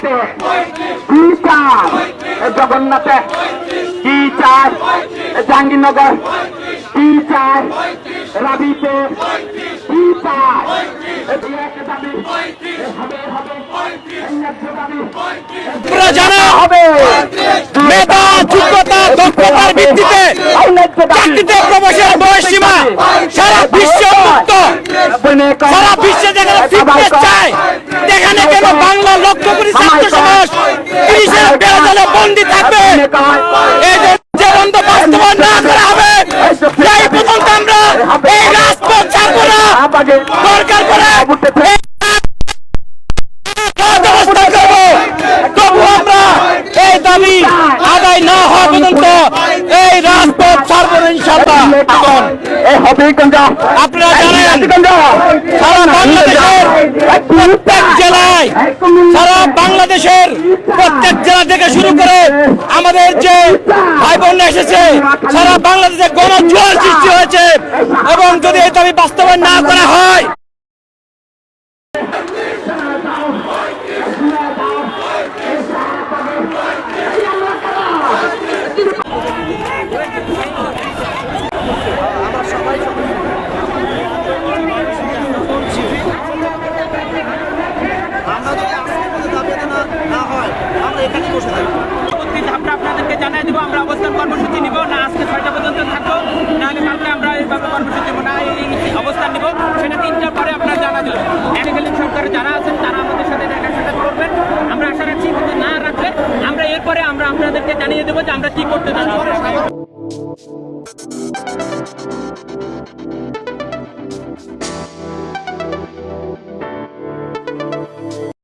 রাবিতে কি এ জগন্নাথে কি এ জাহাঙ্গীরনগর কি চায় রাবিতে কি হবে মেধা যোগ্যতা দক্ষতার ভিত্তিতে চাকরিতে প্রবেশের বয়স সীমা সারা বিশ্ব মুক্ত সারা বিশ্বে যেখানে ফিটনেস চায় সেখানে ছাত্র সমাজ পুলিশের বেড়াজালে বন্দী থাকবে। এই যে বন্ধ বাস্তবায়ন না করা হবে সেই পর্যন্ত আমরা এই রাজপথ ছাড়বো না। দরকার পড়ে এই রাজ অবস্থা করব। তবু আমরা এই দাবি আদায় না হওয়া পর্যন্ত এই রাজপথ ছাড়বো ইনশাল্লাহ আপনারা জানেন সারা বাংলাদেশের প্রত্যেক জেলায় সারা বাংলাদেশের প্রত্যেক জেলা থেকে শুরু করে আমাদের যে ভাই বোনরা এসেছে, সারা বাংলাদেশে গণজোয়ার সৃষ্টি হয়েছে। এবং যদি এই দাবি বাস্তবায়ন না করা হয় বসে আপনাদেরকে জানিয়ে দেবো, আমরা অবস্থান কর্মসূচি নিব। না, আজকে ছয়টা পর্যন্ত থাকব, না আমরা এইভাবে কর্মসূচি নেব, না, এই অবস্থান নিব। সেটা তিনটার পরে আপনারা জানা যাবে। অ্যানিকালীন যারা আছেন, তারা আমাদের সাথে আমরা আশা রাখছি না রাখলে আমরা এরপরে আমরা আপনাদেরকে জানিয়ে দেবো যে আমরা কী করতে চাচ্ছি